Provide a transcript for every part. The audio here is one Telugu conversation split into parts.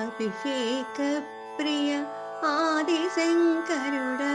అభిషేక ప్రియ ఆదిశంకరుడా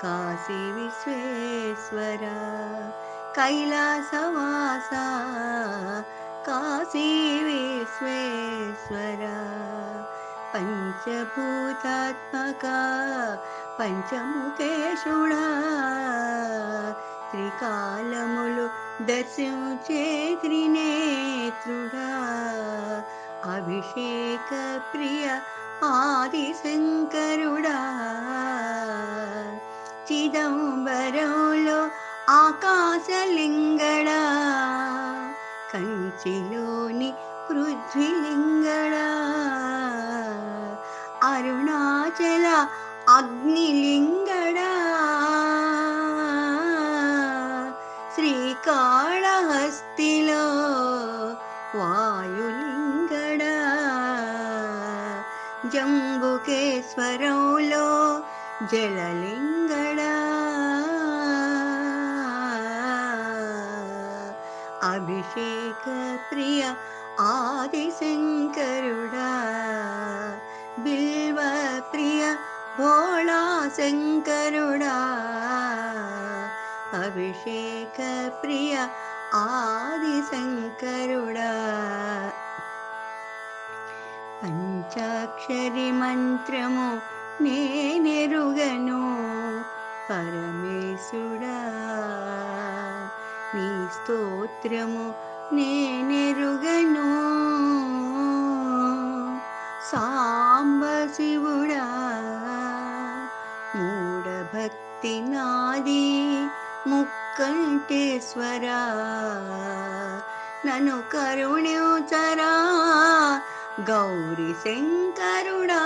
కాశీ విశ్వేశ్వర కైలాసవాస కాశీ విశ్వేశ్వర పంచభూతాత్మక పంచముఖేశుడా త్రికాలములు దర్శించే త్రినేత్రుడా చిదంబరంలో ఆకాశలింగడా కంచిలోని పృథ్వీలింగడా. అరుణాచల అగ్నిలింగడా శ్రీకాళహస్తిలో వాయులింగడా. జంబుకేశ్వరంలో जललिङ्गड। अभिषेकप्रिया आदिशङ्करुडा। बिल्वप्रिया बोणा शङ्करुडा अभिषेकप्रिया आदिशङ्करुडा। पञ्चाक्षरिमन्त्रमो నేనెరుగను. పరమేశుడా నీ స్తోత్రము నేనెరుగను. సాంబ శివుడా మూఢభక్తి నాది ముక్కంటేశ్వరా నను కరుణించరా గౌరీ శంకరుడా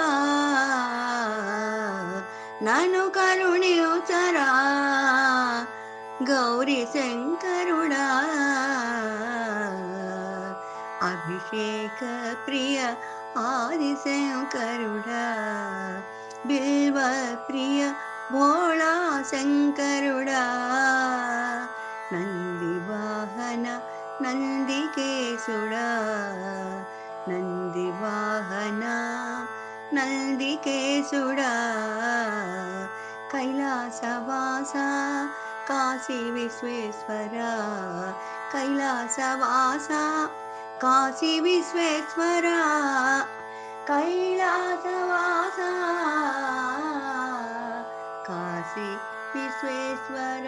నన్ను కరుణించరా? గౌరీ శంకరుడా? అభిషేక ప్రియ ఆదిశంకరుడా? బిల్వ ప్రియ భోళా శంకరుడా నంది వాహన నందికేశుడా కైలాసవాస కాశీ విశ్వేశ్వర. కైలాసవాస కాశీ విశ్వేశ్వర. కైలాసవాస కాశీ విశ్వేశ్వర.